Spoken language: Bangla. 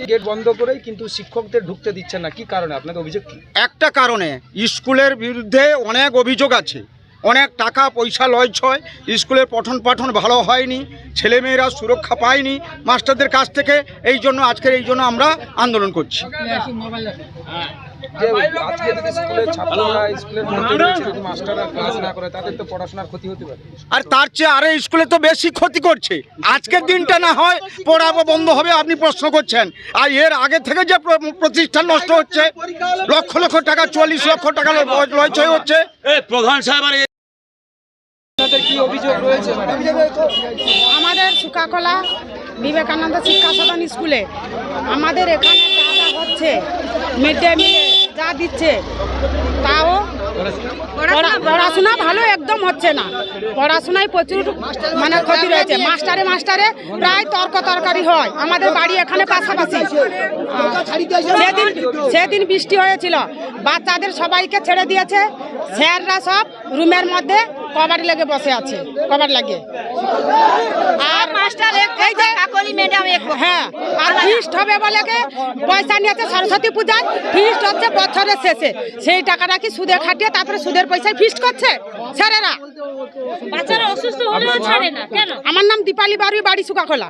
গেট বন্ধ করেই কিন্তু শিক্ষকদের ঢুকতে দিচ্ছেন না। কি কারণে? আপনাদের অভিযোগ কি? একটা কারণে স্কুলের বিরুদ্ধে অনেক অভিযোগ আছে। অনেক টাকা পয়সা লয় ছয় স্কুলের পঠন পাঠন ভালো হয়নি ছেলেমেয়েরা সুরক্ষা পায়নি মাস্টারদের কাছ থেকে এই জন্য আজকের এই জন্য আমরা আন্দোলন করছি। যে আজকে যদি স্কুলের ছাত্ররা স্কুলের মধ্যে রয়েছে যদি মাস্টাররা ক্লাস না করে তাদের তো পড়াশোনার ক্ষতি হতে পারে। আর তার চেয়ে আরে স্কুলে তো বেশি ক্ষতি করছে। আজকের দিনটা না হয় পড়াবো বন্ধ হবে আপনি প্রশ্ন করছেন। আর এর আগে থেকে যে প্রতিষ্ঠান নষ্ট হচ্ছে লক্ষ লক্ষ টাকা চল্লিশ লক্ষ টাকা লয়- লয় হচ্ছে। আপনাদের কি অভিযোগ রয়েছে? ম্যাডাম আমাদের সুকাকলা বিবেকানন্দ শিক্ষা সদন স্কুলে আমাদের এখানে হচ্ছে মিড ডে মিলে যা দিচ্ছে তাও পড়া- পড়াশোনা ভালো একদম হচ্ছে না। পড়াশোনায় প্রচুর মানে ক্ষতি রয়েছে। মাস্টারে মাস্টারে প্রায় তর্ক তরকারি হয়। আমাদের বাড়ি এখানে পাশাপাশি। সেদিন সেদিন বৃষ্টি হয়েছিল। বাচ্চাদের সবাইকে ছেড়ে দিয়েছে। স্যাররা সব রুমের মধ্যে কবাডি লেগে বসে আছে। কবাড লাগিয়ে আর মাস্টার এই যে হ্যাঁ। আর ফিস্ট হবে বলে কে? পয়সা নিয়েছে সরস্বতী পূজায়। ফিস্ট হচ্ছে বছরের শেষে। সেই টাকাটা কি সুদে খাটিয়ে তারপরে সুদের পয়সায় ফিস্ট করছে? স্যারেরা আমার নাম দীপালি বাড়ি বাড়ি সুকাখোলা।